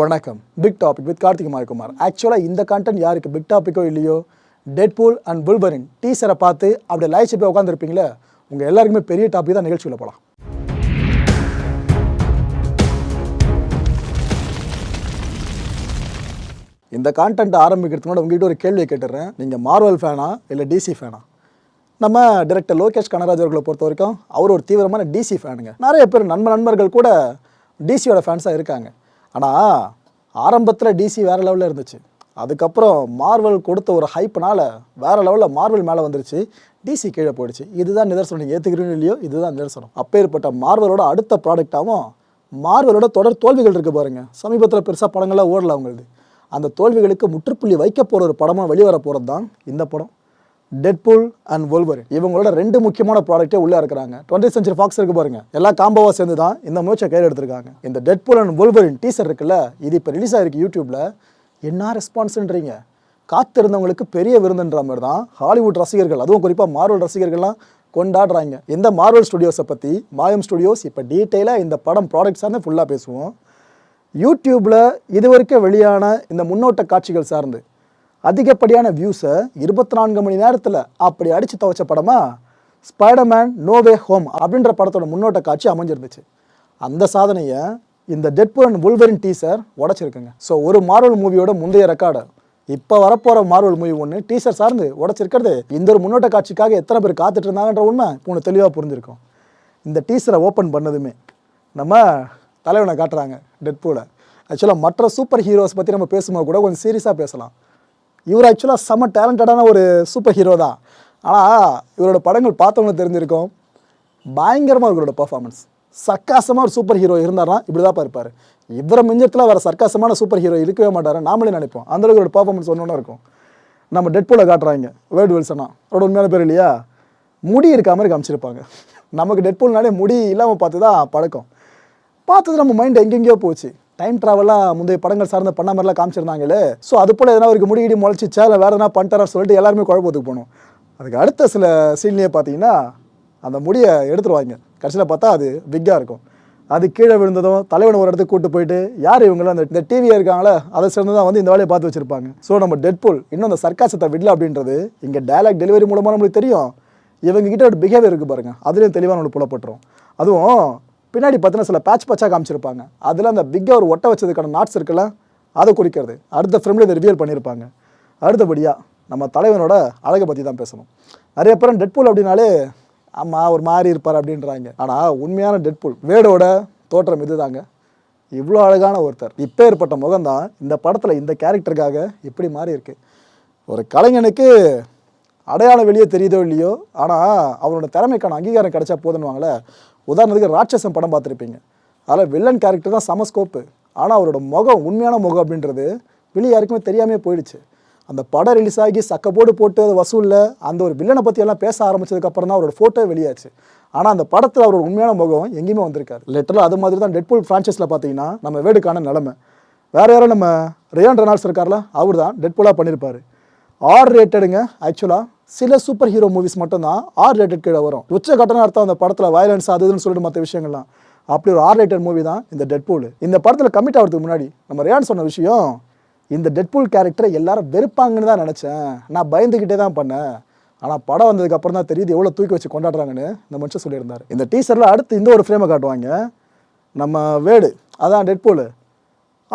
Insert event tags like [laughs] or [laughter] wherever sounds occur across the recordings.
வணக்கம். Big topic with Karthik Mayakumar ஆக்சுவலாக இந்த கண்டென்ட் யாருக்கு பிக் டாப்பிக்கோ இல்லையோ டெட்பூல் அண்ட் புல்பரின் டீசரை பார்த்து அப்படியே லைச்சு போய் உட்காந்துருப்பீங்களே உங்கள் எல்லாருக்குமே பெரிய டாபிக் தான் நிகழ்ச்சியில் போகலாம் இந்த கான்டென்ட் ஆரம்பிக்கிறதுக்கு முன்னாடி உங்ககிட்ட ஒரு கேள்வியை கேட்டுடுறேன் நீங்கள் மார்வல் ஃபேனா இல்லை டிசி ஃபேனா நம்ம டைரக்டர் லோகேஷ் கனராஜ் அவர்களை பொறுத்த வரைக்கும் அவர் ஒரு தீவிரமான டிசி ஃபேனுங்க நிறைய பேர் நண்ப நண்பர்கள் கூட டிசியோட ஃபேன்ஸாக இருக்காங்க. ஆனால் ஆரம்பத்தில் டிசி வேறு லெவலில் இருந்துச்சு. அதுக்கப்புறம் மார்வல் கொடுத்த ஒரு ஹைப்னால வேறு லெவலில் மார்வல் மேலே வந்துருச்சு. டிசி கீழே போயிடுச்சு. இதுதான் நிதர்சனம். நீங்கள் ஏற்றுக்கிறீங்க இல்லையோ இதுதான் நிதர்சனம். அப்பேற்பட்ட மார்வலோட அடுத்த ப்ராடக்டாகவும் மார்வலோட தொடர் தோல்விகள் இருக்குது பாருங்கள் சமீபத்தில் பெருசாக படங்கள்லாம் ஓடல அவங்களுது. அந்த தோல்விகளுக்கு முற்றுப்புள்ளி வைக்க போகிற ஒரு படமாக வெளிவர போகிறது தான் இந்த படம். Deadpool and wolverine. இவங்களோட ரெண்டு முக்கியமான ப்ராடக்ட்டே உள்ளே இருக்கிறாங்க டுவெண்ட்டி சென்ச்சுரி ஃபாக்ஸ் இருக்கு பாருங்க. எல்லா காம்போவாக சேர்ந்து தான் இந்த முயற்சியை கையில் எடுத்திருக்காங்க. இந்த டெட்பூல் அண்ட் wolverine டீசர் இருக்குல்ல இது இப்போ ரிலீஸ் ஆயிருக்கு யூடியூப்பில் என்ன ரெஸ்பான்ஸ்ன்றீங்க காத்திருந்தவங்களுக்கு பெரிய விருந்துன்ற மாதிரி தான் ஹாலிவுட் ரசிகர்கள் அதுவும் குறிப்பாக மார்வல் ரசிகர்கள்லாம் கொண்டாடுறாங்க. இந்த மார்வல் ஸ்டுடியோஸை பற்றி மாயம் ஸ்டுடியோஸ் இப்போ டீட்டெயிலாக இந்த படம் ப்ராடக்ட் சார்ந்து ஃபுல்லாக பேசுவோம். யூடியூப்பில் இதுவரைக்கும் வெளியான இந்த முன்னோட்ட காட்சிகள் சார்ந்து அதிகப்படியான வியூஸை இருபத்தி நான்கு மணி நேரத்தில் அப்படி அடித்து துவைச்ச படமாக ஸ்பைடர்மேன் நோவே ஹோம் அப்படின்ற படத்தோட முன்னோட்ட காட்சி அமைஞ்சிருந்துச்சு. அந்த சாதனையை இந்த டெட்பூல் அண்ட் புல்வரின் டீசர் உடச்சிருக்குங்க. ஸோ ஒரு மார்வல் மூவியோட முந்தைய ரெக்கார்டை இப்போ வரப்போகிற மார்வல் மூவி ஒன்று டீசர் சார்ந்து உடச்சிருக்கிறது இந்த ஒரு முன்னோட்ட காட்சிக்காக எத்தனை பேர் காத்துட்டு இருந்தாங்கன்ற உண்மை இப்போ தெளிவாக புரிஞ்சிருக்கும். இந்த டீசரை ஓப்பன் பண்ணதுமே நம்ம தலைவனை காட்டுறாங்க டெட்பூலை ஆக்சுவலாக மற்ற சூப்பர் ஹீரோஸ் பற்றி நம்ம பேசும்போது கூட கொஞ்சம் சீரியஸாக பேசலாம். இவர் ஆக்சுவலாக செம்ம டேலண்டடான ஒரு சூப்பர் ஹீரோ தான். ஆனால் இவரோட படங்கள் பார்த்தவங்க தெரிஞ்சிருக்கும். பயங்கரமாக இவரோட பர்ஃபார்மன்ஸ் சர்க்காசமாக ஒரு சூப்பர் ஹீரோ இருந்தார்னா இப்படி தான் இருப்பார் இவரை மிஞ்சத்தில் வர சர்க்காசமான சூப்பர் ஹீரோ இருக்கவே மாட்டார் நாமளே நினைப்போம். அந்தளவுக்கு இவரோட பர்ஃபார்மன்ஸ் ஒன்று இருக்கும். நம்ம டெட்பூலை காட்டுறாங்க வேர்டு வில்சனா அவரோட உண்மையான பேர் இல்லையா? முடி இருக்க மாதிரி காமிச்சிருப்பாங்க. நமக்கு டெட்பூல்னாலே முடி இல்லாமல் பார்த்து தான் பழக்கம். பார்த்தது நம்ம மைண்ட் எங்கெங்கேயோ போச்சு. டைம் ட்ராவலாக முந்தைய படங்கள் சார்ந்த பண்ண மாதிரிலாம் காமிச்சிருந்தாங்களே. ஸோ அது போல் எதனா அவருக்கு முடிகிடி முளைச்சிச்சா இல்லை வேறு எதனா பண்ணிட்டாரா சொல்லிட்டு எல்லாருமே குழப்பத்துக்கு போகணும். அதுக்கு அடுத்த சில சீன்லேயே பார்த்தீங்கன்னா அந்த முடியை எடுத்துருவாங்க. கடைசியில் பார்த்தா அது பிக்காக இருக்கும். அது கீழே விழுந்ததும் தலைவனை ஒரு இடத்துக்கு கூட்டு போயிட்டு யார் இவங்களும் அந்த இந்த டிவியாக இருக்காங்களே அதை சேர்ந்து தான் வந்து இந்த வேலையை பார்த்து வச்சிருப்பாங்க. ஸோ நம்ம டெட்புல் இன்னும் அந்த சர்க்காசத்தை விடல அப்படின்றது இங்கே டயலாக் டெலிவரி மூலமாக நம்மளுக்கு தெரியும். இவங்க கிட்ட ஒரு பிஹேவியர் இருக்குது பாருங்கள் அதுலேயும் தெளிவாக நம்மளுக்கு புலப்பட்டுரும். அதுவும் பின்னாடி பார்த்தீங்கன்னா சில பேட்ச் பேட்சாக காமிச்சிருப்பாங்க. அதில் அந்த பிக்கை ஒரு ஒட்ட வச்சதுக்கான நாட்ஸ் இருக்குல்ல அதை குறிக்கிறது. அடுத்த ஃபிலிமில் இதை ரிவியல் பண்ணியிருப்பாங்க. அடுத்தபடியாக நம்ம தலைவனோட அழகை பற்றி தான் பேசணும். நிறைய பேரும் டெட்பூல் அப்படின்னாலே ஆமாம் ஒரு மாறி இருப்பார் அப்படின்றாங்க. ஆனால் உண்மையான டெட்பூல் வேடோட தோற்றம் இதுதாங்க. இவ்வளோ அழகான ஒருத்தர். இப்போ ஏற்பட்ட முகம்தான் இந்த படத்தில் இந்த கேரக்டருக்காக இப்படி மாறி இருக்கு. ஒரு கலைஞனுக்கு அடையாளம் வெளியே தெரியுதோ இல்லையோ ஆனால் அவனோட திறமைக்கான அங்கீகாரம் கிடைச்சா போதுன்னுவாங்களே உதாரணத்துக்கு ராட்சசன் படம் பார்த்துருப்பீங்க. அதில் வில்லன் கேரக்டர் தான் சம ஸ்கோப்பு ஆனால் அவரோட முகம் உண்மையான முகம் அப்படின்றது வெளியே யாருக்குமே தெரியாமே போயிடுச்சு. அந்த படம் ரிலீஸ் ஆகி சக்கப்போடு போட்டு அது வசூலில் அந்த ஒரு வில்லனை பற்றி எல்லாம் பேச ஆரம்பிச்சதுக்கப்புறம் தான் அவரோட ஃபோட்டோ வெளியாச்சு. ஆனால் அந்த படத்தில் அவரோட உண்மையான முகம் எங்கேயுமே வந்திருக்காரு லிட்டரலாக அது மாதிரி தான் டெட்பூல் ஃப்ரான்ச்சைஸில் பார்த்தீங்கன்னா நம்ம வேடுக்கான நிலமை. வேற யாரும் நம்ம ரியான் ரெனால்ட்ஸ் இருக்கார்ல அவர் தான் டெட்பூலாக பண்ணியிருப்பார் ஆர் ரேட்டடுங்க ஆக்சுவலாக சில சூப்பர் ஹீரோ மூவிஸ் மட்டும்தான் ஆர் ரேட்டட் கீழே வரும். உச்ச கட்டணம் அர்த்தம் அந்த படத்தில் வயலன்ஸ் அது இதுன்னு சொல்லிட்டு மற்ற விஷயங்கள்லாம். அப்படி ஒரு ஆர் ரேட்டட் மூவி தான் இந்த டெட்பூல் இந்த படத்தில் கமிட் ஆகிறதுக்கு முன்னாடி நம்ம ரேன் சொன்ன விஷயம் இந்த டெட்பூல் கேரக்டரை எல்லாரும் வெறுப்பாங்கன்னு தான் நினச்சேன். நான் பயந்துக்கிட்டே தான் பண்ணேன். ஆனால் படம் வந்ததுக்கு அப்புறம் தான் தெரியுது எவ்வளோ தூக்கி வச்சு கொண்டாடுறாங்கன்னு இந்த மனுஷன் சொல்லியிருந்தார். இந்த டீசரில் அடுத்து இந்த ஒரு ஃப்ரேமை காட்டுவாங்க. நம்ம வேடு அதான் டெட்பூல்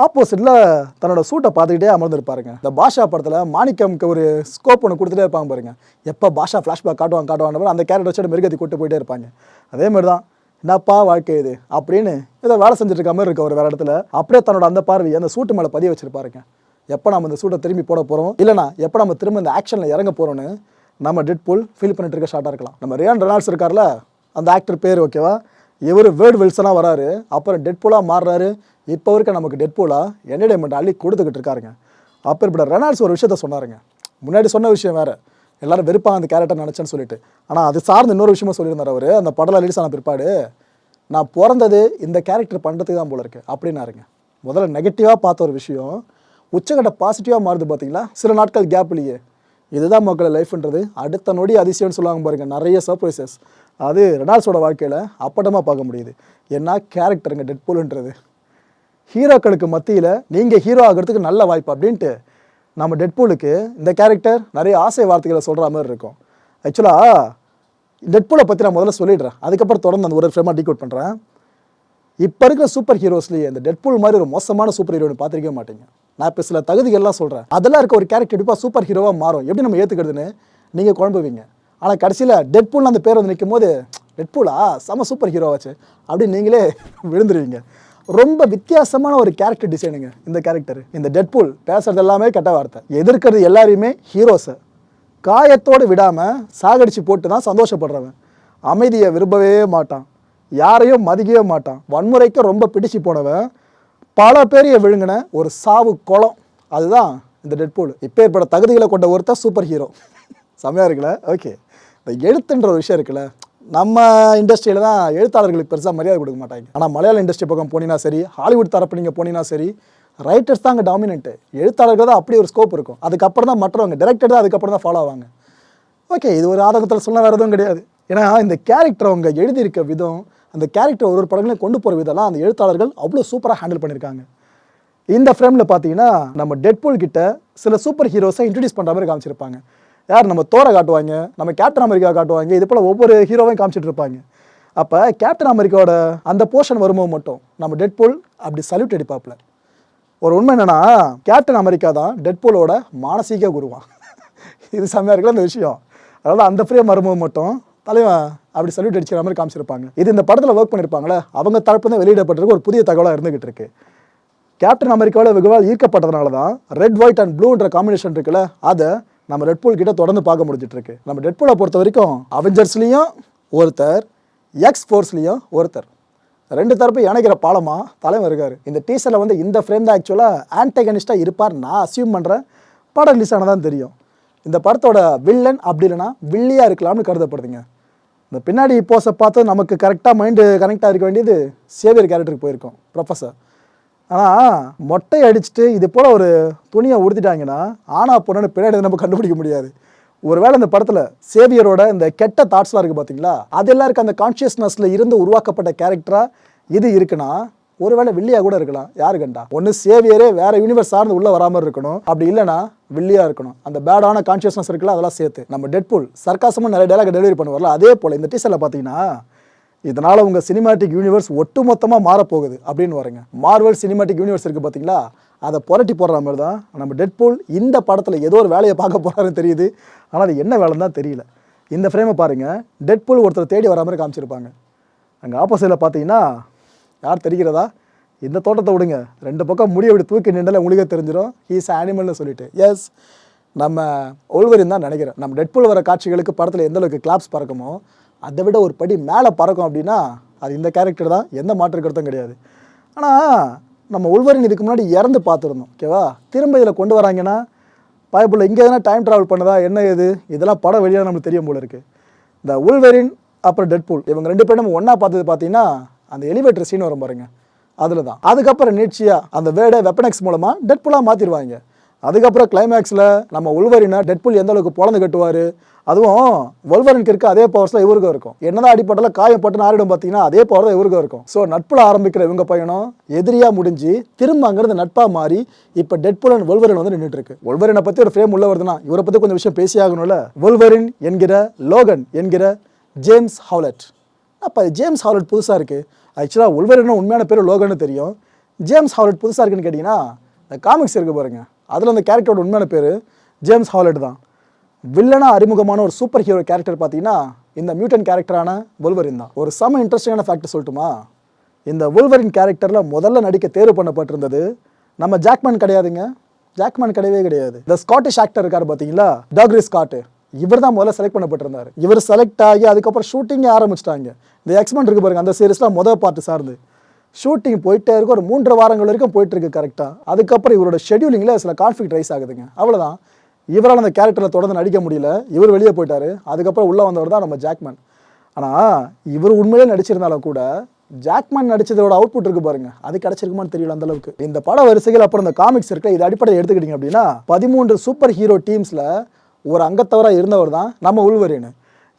ஆப்போசிட்டில் தன்னோட சூட்டை பார்த்துக்கிட்டே அமர்ந்துருப்பாருங்க. இந்த பாஷா படத்தில் மாணிக்கம்க்கு ஒரு ஸ்கோப் ஒன்று கொடுத்துட்டே இருப்பாங்க பாருங்க. எப்போ பாஷா ஃப்ளாஷ்பேக் காட்டுவாங்க காட்டுவாங்க அந்த கேரக்டர் வச்சுட்டு மிருகத்தை கூட்டு போயிட்டே இருப்பாங்க. அதே மாதிரி தான் என்னப்பா வாழ்க்கை இது? அப்படின்னு ஏதோ வேலை செஞ்சுட்டு இருக்க மாதிரி இருக்க ஒரு வேறு இடத்துல. அப்படியே தன்னோட அந்த பார்வை அந்த சூட்டு மேலே பதிய வச்சிருப்பாருங்க. எப்போ நம்ம இந்த சூட்டை திரும்பி போட போகிறோம் இல்லைனா எப்போ நம்ம திரும்ப இந்த ஆக்ஷனில் இறங்க போகிறோன்னு நம்ம டெட் புல் ஃபீல் பண்ணிட்டு இருக்க ஷார்ட்டாக இருக்கலாம். நம்ம ரியான் ரெனால்ட்ஸ் இருக்கார்ல அந்த ஆக்டர் பேர் ஓகேவா இவர் வேர்டு வில்சனாக வராரு. அப்புறம் டெட் புலாக மாறுறாரு. இப்போ வரைக்கும் நமக்கு டெட் பூலாக என்டர்டைன்மெண்ட் அள்ளி கொடுத்துக்கிட்டு இருக்காருங்க. அப்போ இப்படி ரெனால்ட்ஸ் ஒரு விஷயத்த சொன்னாருங்க. முன்னாடி சொன்ன விஷயம் வேறு. எல்லாரும் வெறுப்பாங்க அந்த கேரக்டர் நினச்சேன்னு சொல்லிட்டு. ஆனால் அது சார்ந்து இன்னொரு விஷயமா சொல்லியிருந்தார் அவர். அந்த படம் ரிலீஸ் ஆன பிற்பாடு நான் பிறந்தது இந்த கேரக்டர் பண்ணுறதுக்கு தான் போல இருக்கு அப்படின்னாருங்க. முதல்ல நெகட்டிவாக பார்த்த ஒரு விஷயம் உச்சகட்ட பாசிட்டிவாக மாறுது பார்த்தீங்களா சில நாட்கள் கேப்லேயே இதுதான் மக்கள் லைஃப்ன்றது அடுத்த நொடி அதிசயம்னு சொல்லுவாங்க பாருங்கள் நிறைய சர்ப்ரைசஸ் அது ரெனால்ஸோட வாழ்க்கையில் அப்பட்டமாக பார்க்க முடியுது. என்ன கேரக்டருங்க டெட்பூல்ன்றது ஹீரோக்களுக்கு மத்தியில் நீங்கள் ஹீரோ ஆகிறதுக்கு நல்ல வாய்ப்பு அப்படின்ட்டு நம்ம டெட்பூலுக்கு இந்த கேரக்டர் நிறைய ஆசை வார்த்தைகளை சொல்கிற மாதிரி இருக்கும். ஆக்சுவலாக டெட்பூலை பற்றி நான் முதல்ல சொல்லிடுறேன். அதுக்கப்புறம் தொடர்ந்து அந்த ஒரு ஃப்ரேமாக டீகோட் பண்ணுறேன் இப்போ இருக்கிற சூப்பர் ஹீரோஸ்லேயே இந்த டெட்பூல் மாதிரி ஒரு மோசமான சூப்பர் ஹீரோன்னு பார்த்துருக்கவே மாட்டீங்க. நான் இப்போ சில தகுதிகள்லாம் சொல்கிறேன் அதெல்லாம் இருக்க ஒரு கேரக்டர் கண்டிப்பாக சூப்பர் ஹீரோவாக மாறும். எப்படி நம்ம ஏற்றுக்கிறதுன்னு நீங்கள் குழம்புவீங்க. ஆனால் கடைசியில் டெட்பூல்னு அந்த பேர் வந்து நிற்கும் போது டெட்பூலா? செம சூப்பர் ஹீரோவாச்சு அப்படின்னு நீங்களே [laughs] விழுந்துருவீங்க. ரொம்ப வித்தியாசமான ஒரு கேரக்டர் டிசைனுங்க இந்த கேரக்டர் இந்த டெட்பூல் பேசுறது எல்லாமே கெட்ட வார்த்தை. எதிர்க்கிறது எல்லாரையுமே ஹீரோஸை காயத்தோடு விடாமல் சாகடிச்சு போட்டு தான் சந்தோஷப்படுறவன். அமைதியை விரும்பவே மாட்டான். யாரையும் மதிக்கவே மாட்டான். வன்முறைக்கு ரொம்ப பிடிச்சு போனவன். பல பேரையை விழுங்கின ஒரு சாவு குளம். அதுதான் இந்த டெட்பூல் இப்போ ஏற்பட தகுதிகளை கொண்ட ஒருத்தர் சூப்பர் ஹீரோ [laughs] செம்மையாக இருக்குல்ல? ஓகே இந்த எழுத்துன்ற ஒரு விஷயம் இருக்குல்ல? நம்ம இண்டஸ்ட்ரியில் தான் எழுத்தாளர்களுக்கு பெருசாக மரியாதை கொடுக்க மாட்டாங்க. ஆனால் மலையாள இண்டஸ்ட்ரி பக்கம் போனீங்கன்னா சரி ஹாலிவுட் தரப்பு நீங்கள் போனீங்கன்னா சரி ரைட்டர்ஸ் தான் அங்கே டாமினன்ட்டு எழுத்தாளர்கள் தான் அப்படி ஒரு ஸ்கோப் இருக்கும். அதுக்கப்புறம் தான் மற்றவங்க டேரக்டர் தான் அதுக்கப்புறம் தான் ஃபாலோ ஆவாங்க. ஓகே இது ஒரு ஆதங்கத்தில் சொல்ல வேறு எதுவும் கிடையாது. ஏன்னா இந்த கேரக்டர் அவங்க எழுதியிருக்க விதம் அந்த கேரக்டர் ஒரு ஒரு படங்களையும் கொண்டு போகிற விதம்லாம் அந்த எழுத்தாளர்கள் அவ்வளோ சூப்பராக ஹேண்டில் பண்ணியிருக்காங்க. இந்த ஃப்ரேமில் பார்த்தீங்கன்னா நம்ம டெட்பூல் கிட்ட சில சூப்பர் ஹீரோஸை இன்ட்ரடியூஸ் பண்ணுற மாதிரி காமிச்சிருப்பாங்க. யார் நம்ம தோரை காட்டுவாங்க? நம்ம கேப்டன் அமெரிக்கா காட்டுவாங்க. இது போல் ஒவ்வொரு ஹீரோவையும் காமிச்சிட்டு இருப்பாங்க. அப்போ கேப்டன் அமெரிக்காவோட அந்த போர்ஷன் வரும்போது மட்டும் நம்ம டெட்பூல் அப்படி சல்யூட் அடிப்பாப்புல. ஒரு உண்மை என்னென்னா கேப்டன் அமெரிக்கா தான் டெட்பூலோட மானசீக குருவான் இது செம்மையாக இருக்குல்ல இந்த விஷயம். அதனால் அந்த ஃப்ரேம் வரும்போது மட்டும் தலைவன் அப்படி சல்யூட் அடிச்சுக்கிற மாதிரி காமிச்சிருப்பாங்க. இது இந்த படத்தில் ஒர்க் பண்ணியிருப்பாங்களே அவங்க தரப்பு தான் வெளியிடப்பட்டிருக்கு ஒரு புதிய தகவலாக இருந்துகிட்டு இருக்கு. கேப்டன் அமெரிக்காவில் வெகுவாக ஈர்க்கப்பட்டதுனால தான் ரெட் ஒயிட் அண்ட் ப்ளூன்ற காம்பினேஷன் இருக்குல்ல அதை நம்ம ரெட்பூல் கிட்ட தொடர்ந்து பார்க்க முடிஞ்சிட்டு இருக்கு நம்ம ரெட்பூலை பொறுத்த வரைக்கும் அவெஞ்சர்ஸ்லேயும் ஒருத்தர் எக்ஸ் ஃபோர்ஸ்லேயும் ஒருத்தர். ரெண்டு தரப்பு இணைக்கிற பாலமாக தலைவர் இருக்கார். இந்த டீசரில் வந்து இந்த ஃப்ரேம் தான் ஆக்சுவலாக ஆன்டகனிஸ்டாக இருப்பார் நான் அசியூம் பண்ணுறேன் படம் ரிலீஸ் தான் தெரியும். இந்த படத்தோட வில்லன் அப்படி இல்லைன்னா வில்லியாக இருக்கலாம்னு கருதப்படுதுங்க. இந்த பின்னாடி போஸை பார்த்து நமக்கு கரெக்டாக மைண்டு கனெக்டாக இருக்க வேண்டியது சேவியர் கேரக்டருக்கு போயிருக்கோம். ப்ரொஃபஸர் ஆனால் மொட்டை அடிச்சுட்டு இது போல் ஒரு துணியை உடுத்திட்டாங்கன்னா ஆனா பொண்ணு பின்னாடி நம்ம கண்டுபிடிக்க முடியாது. ஒருவேளை இந்த படத்தில் சேவியரோட இந்த கெட்ட தாட்ஸ்லாம் இருக்குது பார்த்தீங்களா அது எல்லாருக்கும் அந்த கான்ஷியஸ்னஸில் இருந்து உருவாக்கப்பட்ட கேரக்டராக இது இருக்குன்னா ஒருவேளை வில்லியா கூட இருக்கலாம். யாரு கண்டா? ஒன்று சேவியரே வேற யூனிவர்ஸ் சார்ந்து உள்ள வராமல் இருக்கணும். அப்படி இல்லைன்னா வில்லியா இருக்கணும். அந்த பேடான கான்ஷியஸ்னஸ் இருக்குல்ல அதெல்லாம் சேர்த்து. நம்ம டெட்புல் சர்க்காசமும் நிறைய டேலாக் டெலிவரி பண்ணுவார்ல அதே போல் இந்த டீசரில் பார்த்தீங்கன்னா இதனால் உங்கள் சினிமாட்டிக் யூனிவர்ஸ் ஒட்டுமொத்தமாக மாறப்போகுது அப்படின்னு வரேங்க மார்வல் சினிமாட்டிக் யூனிவர்ஸ் இருக்குது பார்த்தீங்களா அதை புரட்டி போடுற மாதிரி தான் நம்ம டெட்பூல் இந்த படத்தில் ஏதோ ஒரு வேலையை பார்க்க போகிறாருன்னு தெரியுது. ஆனால் அது என்ன வேலைன்னு தான் தெரியல. இந்த ஃப்ரேமை பாருங்கள் டெட்பூல் ஒருத்தர் தேடி வர மாதிரி காமிச்சிருப்பாங்க. அங்கே ஆப்போசிட்டில் பார்த்தீங்கன்னா யார் தெரிகிறதா? இந்த தோட்டத்தை விடுங்க. ரெண்டு பக்கம் முடி அப்படி தூக்கி நின்றால உங்களுக்கே தெரிஞ்சிடும் ஹீஸ் அனிமல்னு சொல்லிட்டு. எஸ் நம்ம ஒல்வரின் தான் நினைக்கிறேன். நம்ம டெட்பூல் வர காட்சிகளுக்கு படத்தில் எந்த அளவுக்கு கிளாப்ஸ் பறக்குமோ அதை விட ஒரு படி மேலே பறக்கும் அப்படின்னா அது இந்த கேரக்டர் தான். எந்த மாற்று கருத்தும் கிடையாது. ஆனால் நம்ம உள்வரின் இதுக்கு முன்னாடி இறந்து பார்த்துருந்தோம். ஓகேவா திரும்ப இதில் கொண்டு வராங்கன்னா பயப்புள்ள இங்கே எதனா டைம் ட்ராவல் பண்ணதா? என்ன இது இதெல்லாம் படம் வெளியாக நம்மளுக்கு தெரியும் போல இருக்குது இந்த உள்வரின் அப்புறம் டெட்பூல் இவங்க ரெண்டு பேரும் நம்ம ஒன்றா பார்த்தது பார்த்தீங்கன்னா அந்த எலிவேட்டர் சீன் வரும் பாருங்க. அதில் தான் அதுக்கப்புறம் நீட்சியாக அந்த வேர்டை வெப்பனெக்ஸ் மூலமாக டெட்பூலாக மாற்றிடுவாங்க அதுக்கப்புறம் கிளைமேக்ஸில் நம்ம உள்வரினை டெட்புல் எந்த அளவுக்கு பொழந்து கட்டுவார்? அதுவும் ஒல்வரனுக்கு இருக்க அதே பவர்ஸில் இவருக்கும் இருக்கும். என்னதான் அடிப்பட்டாலும் காயப்பட்டு நாரிடும் பார்த்தீங்கன்னா அதே பவர் தான் இவருக்கும் இருக்கும். ஸோ நட்பில் ஆரம்பிக்கிற இவங்க பையனும் எதிரியாக முடிஞ்சு திரும்ப அங்கிருந்து நட்பாக மாறி இப்போ டெட்புலன் அண்ட் வந்து நின்றுட்டு இருக்கு ஒல்வரினை பற்றி ஒரு ஃப்ரேம் உள்ள வருதுன்னா இவரை பற்றி கொஞ்சம் விஷயம் பேசி ஆகணும்ல? ஒல்வரின் என்கிற லோகன் என்கிற ஜேம்ஸ் ஹாலட் அப்போ ஜேம்ஸ் ஹாலட் புதுசாக இருக்குது ஆக்சுவலாக உள்வரின் உண்மையான பேர் லோகன்னு தெரியும். ஜேம்ஸ் ஹாலட் புதுசாக இருக்குன்னு கேட்டிங்கன்னா இந்த காமிக்ஸ் இருக்கு பாருங்க. அதில் அந்த கேரக்டரோட உண்மையான பேர் ஜேம்ஸ் ஹாலட் தான். வில்லனா அறிமுகமான ஒரு சூப்பர் ஹீரோ கேரக்டர் பார்த்தீங்கன்னா இந்த மியூட்டன் கேரக்டரான wolverine தான். ஒரு செம இன்ட்ரெஸ்டிங்கான ஃபேக்ட் சொல்லட்டுமா? இந்த wolverine கேரக்டரில் முதல்ல நடிக்க தேர்வு பண்ணப்பட்டிருந்தது நம்ம ஜாக்மேன் கிடையாதுங்க. ஜாக்மேன் கிடையவே கிடையாது. இந்த ஸ்காட்டிஷ் ஆக்டர் இருக்கார் பார்த்தீங்களா? டாக்ரி ஸ்காட்டு இவர் தான் முதல்ல செலக்ட் பண்ணப்பட்டிருந்தார். இவர் செலக்ட் ஆகி அதுக்கப்புறம் ஷூட்டிங்கே ஆரம்பிச்சிட்டாங்க. இந்த எக்ஸ்மெண்ட் இருக்கு பாருங்க அந்த சீரீஸ்லாம் முதல் பார்ட்டு சார்ந்து. ஷூட்டிங் போயிட்டே இருக்கும் ஒரு மூன்று வாரங்கள் வரைக்கும் போயிட்டுருக்கு கரெக்டாக அதுக்கப்புறம் இவரோட ஷெடியூலிங்கில் சில கான்ஃப்ளிக் ரைஸ் ஆகுதுங்க. அவ்வளோதான் இவரால் அந்த கேரக்டரில் தொடர்ந்து நடிக்க முடியல. இவர் வெளியே போயிட்டாரு. அதுக்கப்புறம் உள்ளே வந்தவர் தான் நம்ம ஜாக்மேன். ஆனால் இவர் உண்மையிலே நடிச்சிருந்தாலும் கூட ஜாக்மேன் நடிச்சதோட அவுட்புட் இருக்கு பாருங்க. அது கிடைச்சிருக்குமான்னு தெரியல அந்த அளவுக்கு. இந்த பட வரிசைகள் அப்புறம் இந்த காமிக்ஸ் இருக்கு இது அடிப்படையில் எடுத்துக்கிட்டீங்க அப்படின்னா பதிமூன்று சூப்பர் ஹீரோ டீம்ஸில் ஒரு அங்கத்தவராக இருந்தவர் தான் நம்ம உள்வரின்னு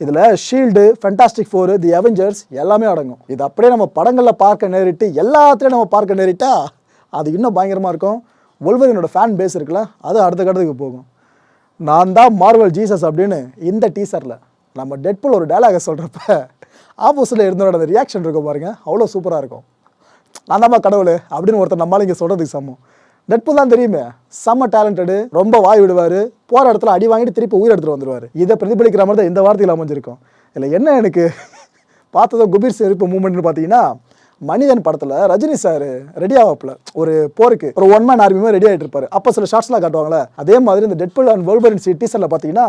இதில் Shield Fantastic Four the Avengers எல்லாமே அடங்கும். இது அப்படியே நம்ம படங்களில் பார்க்க நேரிட்டு எல்லாத்துலேயும் நம்ம பார்க்க நேரிட்டா அது இன்னும் பயங்கரமாக இருக்கும். ஒல்வரினோட ஃபேன் பேஸ் இருக்குல்ல அது அடுத்த கட்டத்துக்கு போகும். நான் தான் மார்வல் ஜீசஸ் அப்படின்னு இந்த டீசரில் நம்ம டெட்புல் ஒரு டைலாகை சொல்கிறப்ப ஆப்போசிட்டில் இருந்தவரோட அந்த ரியாக்ஷன் இருக்கும் பாருங்கள் அவ்வளோ சூப்பராக இருக்கும். நான் தான்மா கடவுள் அப்படின்னு ஒருத்தர் நம்மளால இங்கே சொல்கிறதுக்கு சமம் டெட்பூல் தான் தெரியுமே. செம்ம டேலண்டடு ரொம்ப வாய் விடுவார். போகிற இடத்துல அடி வாங்கிட்டு திருப்பி உயிர் எடுத்துட்டு வந்துடுவார் இதை பிரதிபலிக்கிற மாதிரி தான் இந்த வார்த்தையில் அமைஞ்சிருக்கும். இல்லை என்ன எனக்கு? பார்த்ததும் குபீர் செருப்பு மூமெண்ட்னு பார்த்தீங்கன்னா மனிதன் படத்தில் ரஜினி சார் ரெடி ஆகப்பில் ஒரு போருக்கு. ஒரு ஒன் மேன் ஆர்மியுமே ரெடி ஆகிட்டு இருப்பார் அப்போ சில ஷார்ட்ஸ்லாம் காட்டுவாங்களே. அதே மாதிரி இந்த டெட்புல் அண்ட் வேர்ல்பரின் சி டீசரில் பார்த்தீங்கன்னா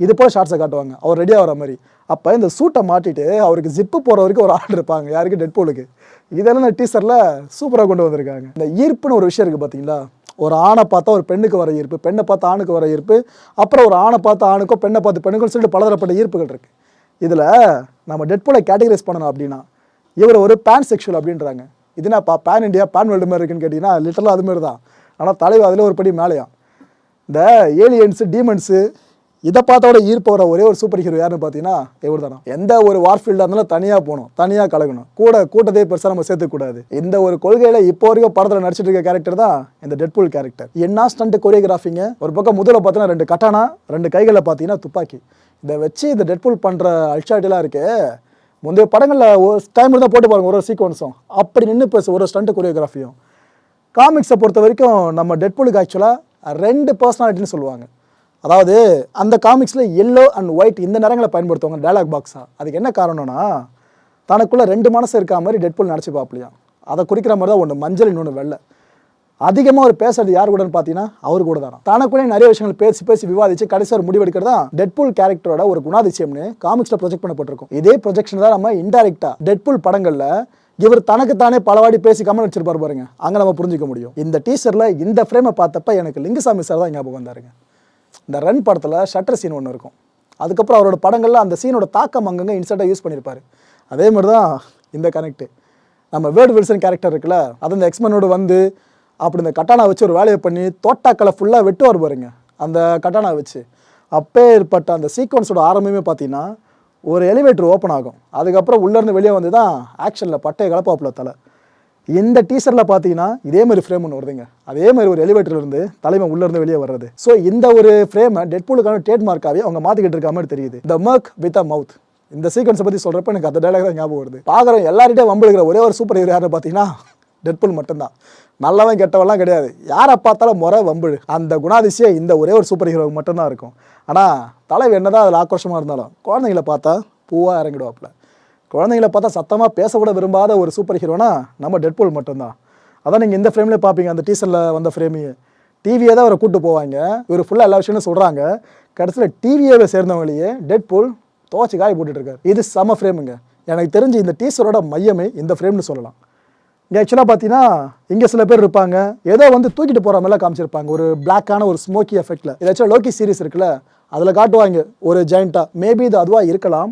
இது போல் ஷார்ட்ஸை காட்டுவாங்க. அவர் ரெடி ஆகிற மாதிரி. அப்போ இந்த சூட்டை மாட்டிட்டு அவருக்கு ஜிப்பு போகிற வரைக்கும் ஒரு ஆள் இருப்பாங்க. யாருக்கு? டெட்போலுக்கு இதெல்லாம் இந்த டீசரில் சூப்பராக கொண்டு வந்திருக்காங்க. இந்த ஈர்ப்புன்னு ஒரு விஷயம் இருக்குது பார்த்தீங்களா ஒரு ஆணை பார்த்தா ஒரு பெண்ணுக்கு வர ஈர்ப்பு பெண்ணை பார்த்து ஆணுக்கு வர ஈர்ப்பு அப்புறம் ஒரு ஆணை பார்த்து ஆணுக்கோ பெண்ணை பார்த்து பெண்ணுக்கும் சொல்லிட்டு பலதரப்பட்ட ஈர்ப்புகள் இருக்குது இதில் நம்ம டெட்போலை கேட்டகரைஸ் பண்ணணும் அப்படின்னா இவர் ஒரு பேன் செக்ஷுவல் அப்படின்றாங்க இதுனாப்பா பேன் இண்டியா பேன் வேர்ல்டு மாதிரி இருக்குன்னு கேட்டிங்கன்னா லிட்டரலாக அதுமாரி தான். ஆனால் தலைவர் அதில் ஒரு படி மேலேயா? இந்த ஏலியன்ஸு டீமன்ஸு இதை பார்த்தோட ஈர்ப்பு வர ஒரே ஒரு சூப்பர் ஹீரோ யாருன்னு பார்த்தீங்கன்னா இவர் தானே எந்த ஒரு வார்ஃபீல்டாக இருந்தாலும் தனியாக போகணும் தனியாக கலகணும். கூட கூட்டத்தையே பெருசாக நம்ம சேர்த்துக்கூடாது இந்த ஒரு கொள்கையில் இப்போ வரைக்கும் படத்தில் நடிச்சிட்டு இருக்க கேரக்டர் தான் இந்த டெட்பூல் கேரக்டர் என்ன ஸ்டண்ட் கொரியோகிராஃபிங்க ஒரு பக்கம் முதல்ல பார்த்தீங்கன்னா ரெண்டு கட்டானா ரெண்டு கைகளில் பார்த்தீங்கன்னா துப்பாக்கி. இதை வச்சு இந்த டெட்பூல் பண்ணுற அல்ஷாட்டிலாம் இருக்கு. முந்தைய படங்களில் ஒரு டைம் தான் போட்டு பாருங்க ஒரு சீக்வன்ஸும் அப்படி நின்று பேச ஒரு ஸ்டண்ட் கொரியோகிராஃபியும் காமிக்ஸை பொறுத்த வரைக்கும் நம்ம டெட்பூலுக்கு ஆக்சுவலாக ரெண்டு பர்சனாலிட்டின்னு சொல்லுவாங்க. அதாவது அந்த காமிக்ஸில் எல்லோ அண்ட் ஒயிட் இந்த நிறங்களை பயன்படுத்துவாங்க டைலாக் பாக்ஸாக அதுக்கு என்ன காரணம்னா தனக்குள்ளே ரெண்டு மனசு இருக்கா மாதிரி டெட்பூல் நினச்சி பார்ப்பலையாம் அதை குறிக்கிற மாதிரி தான் ஒன்று மஞ்சள் இன்னொன்று வெள்ளை. அதிகமாக அவர் பேசுறது யார் கூடன்னு பார்த்தீங்கன்னா அவர் கூட தான். தனக்குள்ளே நிறைய விஷயங்கள் பேசி பேசி விவாதிச்சு கடைசி ஒரு முடிவெடுக்கிறது தான் டெட்பூல் கேரக்டரோட ஒரு குணாதிசயம்னு காமிக்ஸில் ப்ரொஜெக்ட் பண்ணப்பட்டிருக்கும். இதே ப்ரொஜெக்ஷன் தான் நம்ம இன்டெரக்டாக டெட்பூல் படங்களில் இவர் தனக்குத்தானே பலவாடி பேசி கமெண்ட் வச்சிருப்பார் பாருங்க. அங்கே நம்ம புரிஞ்சிக்க முடியும். இந்த டீசரில் இந்த ஃப்ரேமை பார்த்தப்ப எனக்கு லிங்குசாமி சார் தான் ஞாபகம் வந்தாருங்க. இந்த ரன் படத்தில் ஷட்டர் சீன் ஒன்று இருக்கும். அதுக்கப்புறம் அவரோட படங்களில் அந்த சீனோட தாக்கம் அங்கங்கே இன்சர்ட்டாக யூஸ் பண்ணியிருப்பாரு அதே மாதிரி தான் இந்த கனெக்ட் நம்ம வேர்டு வில்சன் கேரக்டர் இருக்குல்ல அது அந்த எக்ஸ்மனோடு வந்து அப்படி இந்த கட்டானா வச்சு ஒரு வேலையை பண்ணி தோட்டாக்களை ஃபுல்லாக வெட்டுவார் பாருங்க அந்த கட்டானா வச்சு. அப்பே ஏற்பட்ட அந்த சீக்வன்ஸோட ஆரம்பமே பார்த்தீங்கன்னா ஒரு எலிவேட்டர் ஓப்பன் ஆகும். அதுக்கப்புறம் உள்ளேருந்து வெளியே வந்து தான் ஆக்ஷனில் பட்டையை கலப்பாப்பில் தலை. இந்த டீசரில் பார்த்தீங்கன்னா இதே மாதிரி ஃப்ரேம் ஒன்று வருதுங்க. அதே மாதிரி ஒரு elevator இருந்து தலைமை உள்ளேருந்து வெளியே வர்றது. ஸோ இந்த ஒரு ஃப்ரேமை டெட்பூலுக்கான ட்ரேட் மார்க்காகவே அவங்க மாற்றிக்கிட்டு இருக்க மாதிரி தெரியுது. த மர்க் வித் அ மவுத் இந்த சீக்வன்ஸை பற்றி சொல்கிறப்ப எனக்கு அந்த டைலாக் தான் ஞாபகம் வருது. பார்க்குறோம் எல்லார்கிட்டே வம்பிழுக்கிற ஒரே ஒரு சூப்பர் ஹீரோ யாரை பார்த்தீங்கன்னா டெட்பூல் மட்டும்தான். நல்லவன் கெட்டவன்லாம் கிடையாது. யாரை பார்த்தாலும் முறை வம்புழு. அந்த குணாதிசயம் இந்த ஒரே ஒரு சூப்பர் ஹீரோவுக்கு மட்டும்தான் இருக்கும். ஆனால் தலைவர் என்னதான் அதில் ஆக்ரோஷமாக இருந்தாலும் குழந்தைங்கள பார்த்தா பூவாக இறங்கிடுவாப்புல. குழந்தைங்கள பார்த்தா சத்தமாக பேசக்கூட விரும்பாத ஒரு சூப்பர் ஹீரோனா நம்ம டெட்பூல் மட்டும்தான். அதான் நீங்கள் இந்த ஃப்ரேம்லேயே பார்ப்பீங்க. அந்த டீசரில் வந்த ஃப்ரேமையே டிவியை தான் அவரை கூட்டு போவாங்க. இவர் ஃபுல்லாக எல்லா விஷயமும் சொல்கிறாங்க கடைசியில் டிவியை சேர்ந்தவங்களையே டெட்பூல் துவச்சி காய போட்டுட்ருக்காரு இது செம ஃப்ரேமுங்க எனக்கு தெரிஞ்சு இந்த டீசரோட மையமே இந்த ஃப்ரேம்னு சொல்லலாம். இங்கே ஆக்சுவலாக பார்த்தீங்கன்னா இங்கே சில பேர் இருப்பாங்க. ஏதோ வந்து தூக்கிட்டு போகிற மாதிரிலாம் காமிச்சிருப்பாங்க. ஒரு பிளாக்கான ஒரு ஸ்மோக்கி எஃபெக்டில் இதாச்சும் லோக்கி சீரிஸ் இருக்குல்ல அதில் காட்டுவாங்க. ஒரு ஜெயிண்ட்டாக மேபி இது அதுவாக இருக்கலாம்.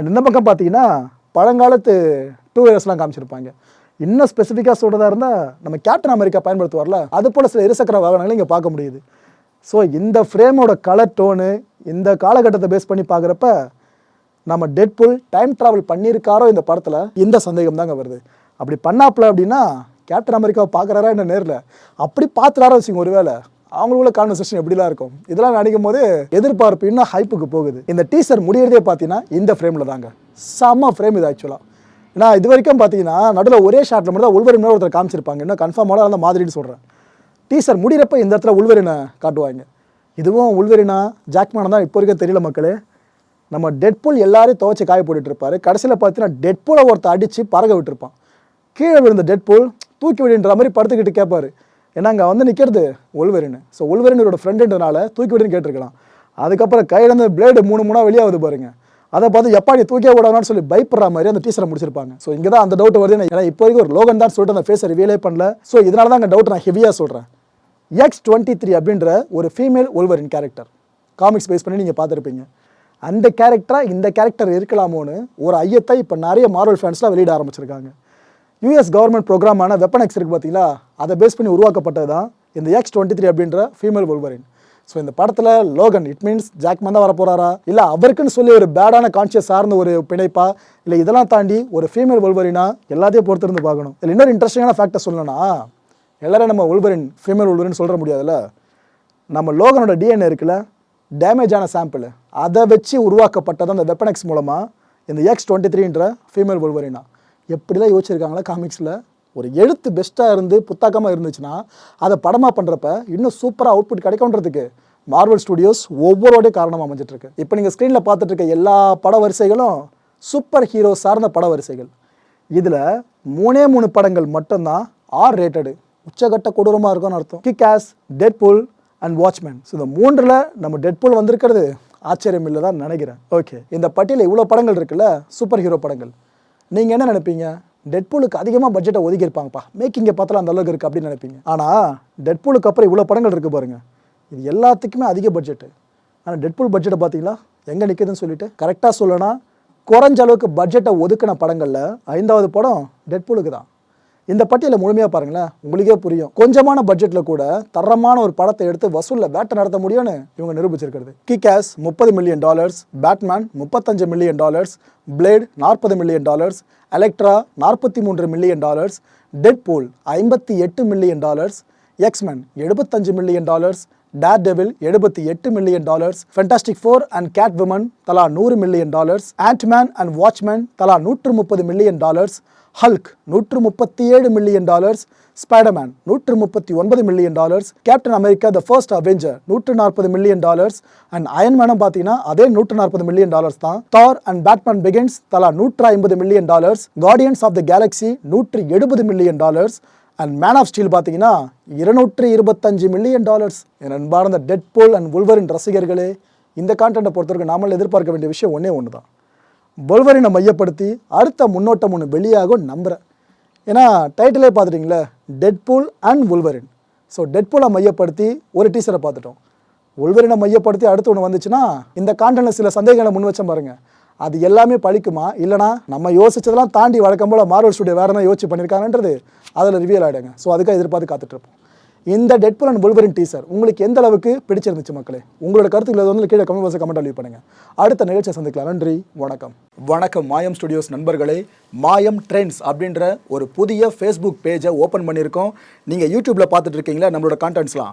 அண்ட் இந்த பக்கம் பார்த்தீங்கன்னா பழங்காலத்து டூ வீலர்ஸ்லாம் காமிச்சிருப்பாங்க. இன்னும் ஸ்பெசிஃபிக்காக சொல்கிறதா இருந்தால் நம்ம கேப்டன் அமெரிக்கா பயன்படுத்துவார்ல அது போல் சில இருசக்கர வாகனங்களை இங்கே பார்க்க முடியுது. ஸோ இந்த ஃப்ரேமோட கலர் டோனு இந்த காலகட்டத்தை பேஸ் பண்ணி பார்க்குறப்ப நம்ம டெட்புல் டைம் ட்ராவல் பண்ணியிருக்காரோ இந்த படத்தில் இந்த சந்தேகம் தாங்க வருது. அப்படி பண்ணாப்புல அப்படின்னா கேப்டன் அமெரிக்காவை பார்க்குறாரா என்ன நேரில்? அப்படி பார்த்துறாரோ வச்சுங்க ஒருவேளை. அவங்களுக்குள்ள கான்வர்சேஷன் எப்படிலாம் இருக்கும்? இதெல்லாம் நினைக்கும் போது எதிர்பார்ப்பு இன்னும் ஹைப்புக்கு போகுது. இந்த டீசர் முடியறதே பார்த்தீங்கன்னா இந்த ஃப்ரேமில் தாங்க. செம்ம ஃப்ரேம் இது ஆக்சுவலாக ஏன்னா இது வரைக்கும் பார்த்தீங்கன்னா நடுவில் ஒரே ஷாட்டில் மட்டும் தான் உள்வரின் ஒருத்தர் காமிச்சிருப்பாங்க. இன்னும் கன்ஃபார்மாக அந்த மாதிரின்னு சொல்கிறேன் டீசர் முடிகிறப்ப இந்த இடத்துல உள்வரினை காட்டுவாங்க. இதுவும் உள்வரினா ஜாக்மேனா தான் இப்போ வரைக்கும் தெரியல மக்களே. நம்ம டெட்புல் எல்லாரையும் துவைச்சி காய போட்டுட்டு இருப்பாரு. கடைசியில் பார்த்தீங்கன்னா டெட்புலை ஒருத்தர் அடித்து பறக்க விட்டுருப்பான். கீழே விழுந்த டெட்புல் தூக்கி விடுன்ற மாதிரி படுத்துக்கிட்டு கேட்பாரு ஏன்னா அங்கே வந்து நிற்கிறது ஒல்வரின். ஸோ ஒல்வரினோட ஃப்ரெண்டுன்றனால தூக்கி விடுன்னு கேட்டிருக்கலாம். அதுக்கப்புறம் கையில இருந்து பிளேடு மூணு மூணாக வெளியாகுது பாருங்க. அதை பார்த்து எப்பா நீ தூக்கியே விடாதான்னு சொல்லி பயப்படுற மாதிரி அந்த டீச்சரை முடிச்சிருப்பாங்க. ஸோ இங்கே தான் அந்த டவுட் வருது ஏன்னா இப்போ வரைக்கும் ஒரு லோகன் தான் சொல்லிட்டு அந்த ஃபேஸை ரிவீலே பண்ணல. ஸோ இதனால தான் அந்த டவுட் நான் ஹெவியாக சொல்கிறேன் எக்ஸ் டுவெண்ட்டி த்ரீ அப்படின்ற ஒரு female Wolverine character comics base பண்ணி நீங்கள் பார்த்துருப்பீங்க. அந்த கேரக்டராக இந்த கேரக்டர் இருக்கலாமோன்னு ஒரு ஐயத்தை இப்போ நிறைய மார்வல் ஃபேன்ஸ்லாம் வெளியிட ஆரம்பிச்சிருக்காங்க. யூஎஸ் கவர்மெண்ட் ப்ரோக்ராமான வெப்பன் எக்ஸ் இருக்குது பார்த்தீங்களா? அதை பேஸ் பண்ணி உருவாக்கப்பட்டது தான் இந்த எக்ஸ் டுவெண்ட்டி த்ரீ அப்படின்ற ஃபீமேல் ஒல்வரின் ஸோ இந்த படத்தில் லோகன் இட் மீன்ஸ் ஜாக்மன் தான் வர இல்லை அவருக்குன்னு சொல்லி ஒரு பேடான கான்சியஸ் சார்ந்த ஒரு பிணைப்பா? இல்லை இதெல்லாம் தாண்டி ஒரு ஃபீமேல் ஒல்வரினா எல்லாத்தையும் பொறுத்திருந்து பார்க்கணும். இதில் இன்னொரு இன்ட்ரெஸ்டிங்கான ஃபேக்டர் சொல்லணும்னா எல்லாரும் நம்ம உள்வரின் ஃபீமேல் உள்வரின் சொல்ல முடியாதுல்ல? நம்ம லோகனோட டிஎன்ஏ இருக்குல்ல டேமேஜ் ஆன சாம்பிள் அதை வச்சு உருவாக்கப்பட்டது அந்த வெப்பனெக்ஸ் மூலமாக இந்த எக்ஸ் டுவெண்ட்டி த்ரீன்ற ஃபீமேல் உள்வரினா எப்படிலாம் யோசிச்சிருக்காங்களா காமிக்ஸில் ஒரு எழுத்து பெஸ்ட்டாக இருந்து புத்தாக்கமாக இருந்துச்சுன்னா அதை படமாக பண்ணுறப்ப இன்னும் சூப்பராக அவுட்புட் கிடைக்கும்ன்றதுக்கு மார்வல் ஸ்டுடியோஸ் ஒவ்வொருடைய காரணமாக அமைஞ்சிட்ருக்கு. இப்போ நீங்கள் ஸ்க்ரீனில் பார்த்துட்டு இருக்க எல்லா பட வரிசைகளும் சூப்பர் ஹீரோ சார்ந்த பட வரிசைகள் இதில் மூணே மூணு படங்கள் மட்டும்தான் ஆர் ரேட்டடு உச்சகட்ட கொடூரமாக இருக்கும்னு அர்த்தம். Kick Ass Deadpool and Watchmen so இந்த மூன்றில் நம்ம டெட் புல் வந்திருக்கிறது ஆச்சரியம் இல்லை தான் நினைக்கிறேன். ஓகே இந்த பட்டியலில் இவ்வளோ படங்கள் இருக்குல்ல? சூப்பர் ஹீரோ படங்கள். நீங்கள் என்ன நினைப்பீங்க? டெட்பூலுக்கு அதிகமாக பட்ஜெட்டை ஒதுக்கியிருப்பாங்கப்பா. மேக்கிங்கை பார்த்தாலும் அந்த அளவுக்கு இருக்குது அப்படின்னு நினைப்பீங்க. ஆனால் டெட்பூலுக்கு அப்புறம் இவ்வளோ படங்கள் இருக்குது பாருங்கள் இது எல்லாத்துக்குமே அதிக பட்ஜெட்டு ஆனால் டெட்பூல் பட்ஜெட்டை பார்த்தீங்களா எங்கே நிற்குதுன்னு சொல்லிட்டு கரெக்டாக சொல்லணும்னா குறைஞ்ச அளவுக்கு பட்ஜெட்டை ஒதுக்கின படங்களில் ஐந்தாவது படம் டெட்பூலுக்கு தான். இந்த பட்டியலை முழுமையாக பாருங்களேன். உங்களுக்கே புரியும். கொஞ்சமான பட்ஜெட்டில் கூட தரமான ஒரு படத்தை எடுத்து வசூலில் வேட்டை நடத்த முடியும்னு இவங்க நிரூபிச்சிருக்கிறது. கிகாஸ் முப்பது மில்லியன் டாலர்ஸ் பேட்மேன் முப்பத்தஞ்சு மில்லியன் டாலர்ஸ் பிளேட் நாற்பது மில்லியன் டாலர்ஸ் எலக்ட்ரா நாற்பத்தி மூன்று மில்லியன் டாலர்ஸ் டெட் போல் ஐம்பத்தி எட்டு மில்லியன் டாலர்ஸ் எக்ஸ்மென் எழுபத்தஞ்சு மில்லியன் டாலர்ஸ் டேர் டெவில் எழுபத்தி எட்டு million dollars Fantastic Four and Catwoman தலா நூறு million dollars Ant Man and Watchmen தலா நூற்று முப்பது மில்லியன் டாலர்ஸ் ஹல்க் நூற்று முப்பத்தி ஏழு மில்லியன் டாலர்ஸ் ஸ்பைடர்மேன் நூற்று முப்பத்தி ஒன்பது million dollars Captain America the First Avenger நூற்று நாற்பது மில்லியன் டாலர்ஸ் அண்ட் அயன்மேனும் பார்த்தீங்கன்னா அதே நூற்று நாற்பது மில்லியன் டாலர்ஸ் தான். தார் அண்ட் பேட்மேன் பிகின்ஸ் தலா நூற்று ஐம்பது million dollars Guardians of the Galaxy நூற்று எழுபது million dollars and Man of Steel பார்த்தீங்கன்னா இருநூற்று இருபத்தஞ்சு மில்லியன் டாலர்ஸ் என் அன்பார்ந்த டெட்போல் அண்ட் உல்வரின் ரசிகர்களே இந்த கான்டென்ட்டை பொறுத்தவரைக்கும் நாமல் எதிர்பார்க்க வேண்டிய விஷயம் ஒன்றே ஒன்று தான் பொல்வரினை மையப்படுத்தி அடுத்த முன்னோட்டம் ஒன்று வெளியாகும் நம்புகிறேன் ஏன்னா டைட்டிலே பார்த்துட்டிங்களே டெட்பூல் அண்ட் உல்வரின் ஸோ டெட்பூலை மையப்படுத்தி ஒரு டீசரை பார்த்துட்டோம். உல்வரினை மையப்படுத்தி அடுத்து ஒன்று வந்துச்சுன்னா இந்த காண்டனில் சில சந்தேகங்களை முன் வச்சேன் பாருங்க. அது எல்லாமே பழிக்குமா? இல்லைனா நம்ம யோசிச்சதெல்லாம் தாண்டி வழக்கம் போல் மார்வல் ஸ்டுடியோ வேறு என்ன யோசிச்சு பண்ணியிருக்காங்கன்றது அதில் ரிவியல் ஆகிடுங்க ஸோ அதுக்காக எதிர்பார்த்து காத்துட்ருப்போம் இந்த டெட்புல் அண்ட் புல்வரின் டீசர் உங்களுக்கு எந்த அளவுக்கு பிடிச்சிருந்துச்சு மக்களே? உங்களோட கருத்துக்களை வந்து கீழே கமெண்ட் பாக்ஸ் கமெண்ட் லீவ் பண்ணுங்க. அடுத்த நிகழ்ச்சியை சந்திக்கலாம். நன்றி வணக்கம். வணக்கம் மாயம் ஸ்டுடியோஸ் நண்பர்களே. மாயம் ட்ரெண்ட்ஸ் அப்படின்ற ஒரு புதிய ஃபேஸ்புக் பேஜை ஓப்பன் பண்ணியிருக்கோம். நீங்கள் யூடியூப்பில் பார்த்துட்டு இருக்கீங்களா? நம்மளோட கான்டென்ட்ஸ்லாம்